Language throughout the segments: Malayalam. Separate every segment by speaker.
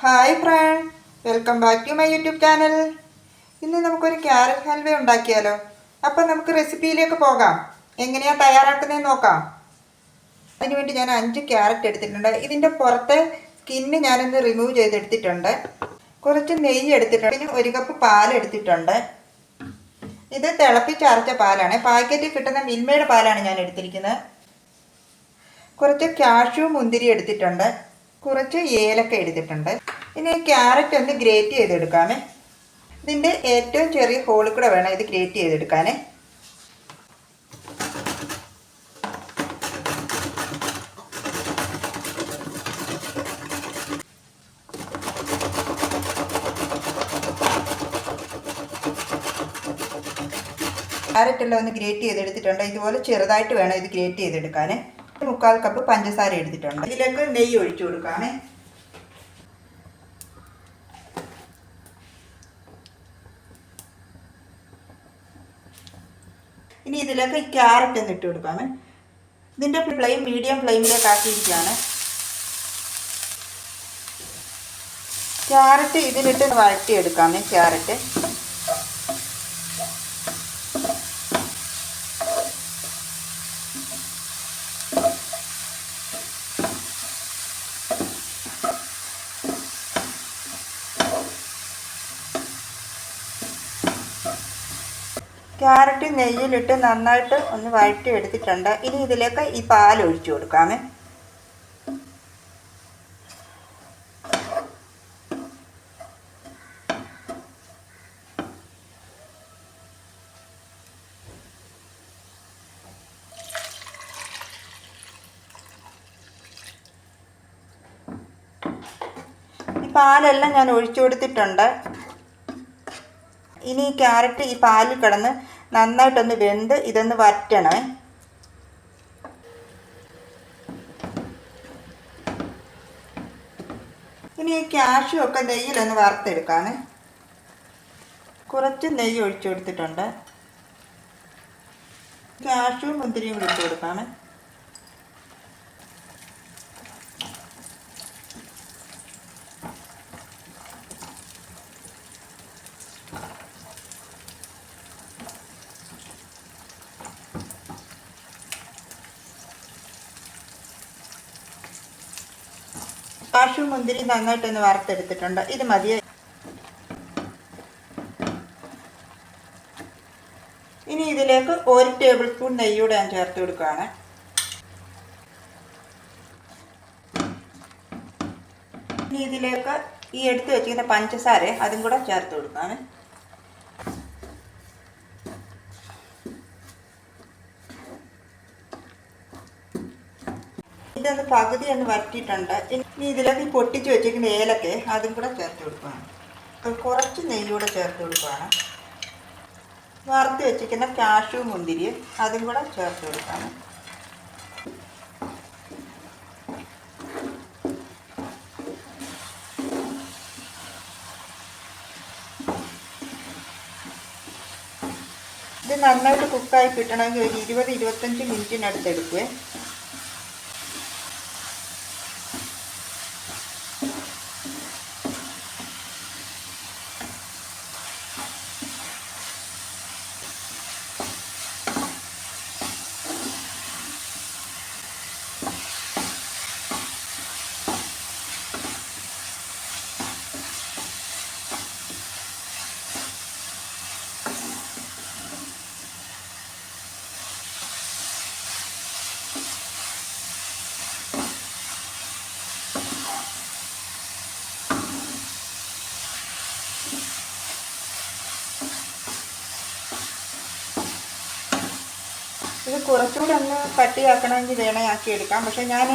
Speaker 1: Hi friend welcome back to my YouTube channel ഇന്ന് നമുക്കൊരു ക്യാരറ്റ് ഹൽവ ഉണ്ടാക്കിയാലോ? അപ്പം നമുക്ക് റെസിപ്പിയിലേക്ക് പോകാം. എങ്ങനെയാണ് തയ്യാറാക്കുന്നതെന്ന് നോക്കാം. അതിനുവേണ്ടി ഞാൻ അഞ്ച് ക്യാരറ്റ് എടുത്തിട്ടുണ്ട്. ഇതിന്റെ പുറത്തെ സ്കിന്ന് ഞാനൊന്ന് റിമൂവ് ചെയ്തെടുത്തിട്ടുണ്ട്. കുറച്ച് നെയ്യ് എടുത്തിട്ടുണ്ട്. പിന്നെ ഒരു കപ്പ് പാൽ എടുത്തിട്ടുണ്ട്. ഇത് തിളപ്പിച്ചരച്ച പാലാണ്. പാക്കറ്റിൽ കിട്ടുന്ന മിൽമയുടെ പാലാണ് ഞാൻ എടുത്തിരിക്കുന്നത്. കുറച്ച് കാഷ്യൂ മുന്തിരി എടുത്തിട്ടുണ്ട്. കുറച്ച് ഏലക്ക എടുത്തിട്ടുണ്ട്. ഇനി ക്യാരറ്റ് ഒന്ന് ഗ്രേറ്റ് ചെയ്തെടുക്കാമേ. ഇതിന്റെ ഏറ്റവും ചെറിയ ഹോളിൽ കൂടെ വേണം ഇത് ഗ്രേറ്റ് ചെയ്തെടുക്കാനേ. ക്യാരറ്റ് എല്ലാം ഒന്ന് ഗ്രേറ്റ് ചെയ്തെടുത്തിട്ടുണ്ട്. ഇതുപോലെ ചെറുതായിട്ട് വേണം ഇത് ഗ്രേറ്റ് ചെയ്തെടുക്കാനേ. മുക്കാൽ കപ്പ് പഞ്ചസാര എടുത്തിട്ടുണ്ട്. ഇതിലേക്ക് നെയ്യ് ഒഴിച്ചു കൊടുക്കാമേ. ഇനി ഇതിലേക്ക് ക്യാരറ്റ് ഒന്ന് ഇട്ട് കൊടുക്കാമേ. ഇതിന്റെ ഫ്ലെയിം മീഡിയം ഫ്ലെയിമിലേക്ക് ആക്കിയിരിക്കുകയാണ്. ക്യാരറ്റ് ഇതിലിട്ട് വഴറ്റിയെടുക്കാമേ ക്യാരറ്റ് ക്യാരറ്റ് നെയ്യിലിട്ട് നന്നായിട്ട് ഒന്ന് വഴറ്റി എടുത്തിട്ടുണ്ട് ഇനി ഇതിലേക്ക് ഈ പാൽ ഒഴിച്ചു കൊടുക്കാമേ. പാലെല്ലാം ഞാൻ ഒഴിച്ചു കൊടുത്തിട്ടുണ്ട്. ഇനി ഈ ക്യാരറ്റ് ഈ പാലിൽ കിടന്ന് നന്നായിട്ടൊന്ന് വെന്ത് ഇതൊന്ന് വറ്റണേ. ഇനി ഈ ക്യാഷ്യൂ ഒക്കെ നെയ്യിലൊന്ന് വറുത്തെടുക്കാണ്. കുറച്ച് നെയ്യ് ഒഴിച്ചു കൊടുത്തിട്ടുണ്ട്. ക്യാഷ്യൂ മുന്തിരിയും ഇട്ട് കൊടുക്കാമേ കാഷ്യൂ മുന്തിരി നന്നായിട്ടൊന്ന് വറുത്തെടുത്തിട്ടുണ്ട്. ഇത് മതി. ഇനി ഇതിലേക്ക് ഒരു ടേബിൾ സ്പൂൺ നെയ്യൂടെ ഞാൻ ചേർത്ത് കൊടുക്കുകയാണ്. ഇനി ഇതിലേക്ക് ഈ എടുത്ത് വെച്ചിരിക്കുന്ന പഞ്ചസാര അതും കൂടെ ചേർത്ത് കൊടുക്കുകയാണ്. ഇതൊന്ന് പകുതി ഒന്ന് വരട്ടിയിട്ടുണ്ട് ഇനി ഇതിലേക്ക് പൊട്ടിച്ച് വെച്ചിരിക്കുന്ന ഏലക്ക അതും കൂടെ ചേർത്ത് കൊടുക്കുകയാണ്. കുറച്ച് നെയ്യൂടെ ചേർത്ത് കൊടുക്കുകയാണ്. വറുത്ത് വെച്ചിരിക്കുന്ന കാഷു മുന്തിരി അതും കൂടെ ചേർത്ത് കൊടുക്കുകയാണ്. ഇത് നന്നായിട്ട് കുക്കായി കിട്ടണമെങ്കിൽ ഒരു ഇരുപത് ഇരുപത്തഞ്ച് മിനിറ്റിനടുത്ത് എടുക്കുവേ. ഇത് കുറച്ചുകൂടി ഒന്ന് പട്ടിയാക്കണമെങ്കിൽ വേണേ ആക്കി എടുക്കാം പക്ഷെ ഞാൻ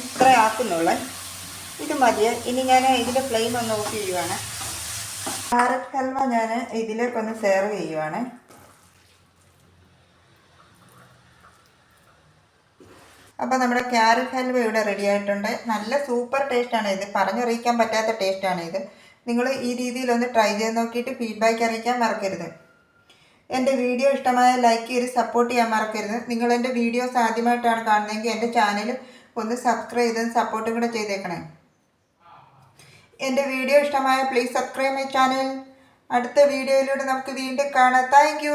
Speaker 1: ഇത്ര ആക്കുന്നുള്ളേ. ഇത് മതി. ഇനി ഞാൻ ഇതിന്റെ ഫ്ലെയിം ഒന്ന് ഓഫ് ചെയ്യുവാണ്. ക്യാരറ്റ് ഹൽവ ഞാൻ ഇതിലേക്കൊന്ന് സെർവ് ചെയ്യുവാണ്. അപ്പോൾ നമ്മുടെ ക്യാരറ്റ് ഹൽവ ഇവിടെ റെഡി ആയിട്ടുണ്ട്. നല്ല സൂപ്പർ ടേസ്റ്റാണ് ഇത്. പറഞ്ഞറിയിക്കാൻ പറ്റാത്ത ടേസ്റ്റാണ് ഇത്. നിങ്ങൾ ഈ രീതിയിലൊന്ന് ട്രൈ ചെയ്ത് നോക്കിയിട്ട് ഫീഡ്ബാക്ക് അറിയിക്കാൻ മറക്കരുത്. എന്റെ വീഡിയോ ഇഷ്ടമായ ലൈക്ക് ചെയ്ത് സപ്പോർട്ട് ചെയ്യാൻ മറക്കരുത്. നിങ്ങൾ എന്റെ വീഡിയോസ് ആദ്യമായിട്ടാണ് കാണുന്നതെങ്കിൽ എന്റെ ചാനൽ ഒന്ന് സബ്സ്ക്രൈബ് ചെയ്ത് സപ്പോർട്ടും കൂടെ ചെയ്തേക്കണേ. എന്റെ വീഡിയോ ഇഷ്ടമായ പ്ലീസ് സബ്സ്ക്രൈബ് മൈ ചാനൽ അടുത്ത വീഡിയോയിലൂടെ നമുക്ക് വീണ്ടും കാണാം. താങ്ക്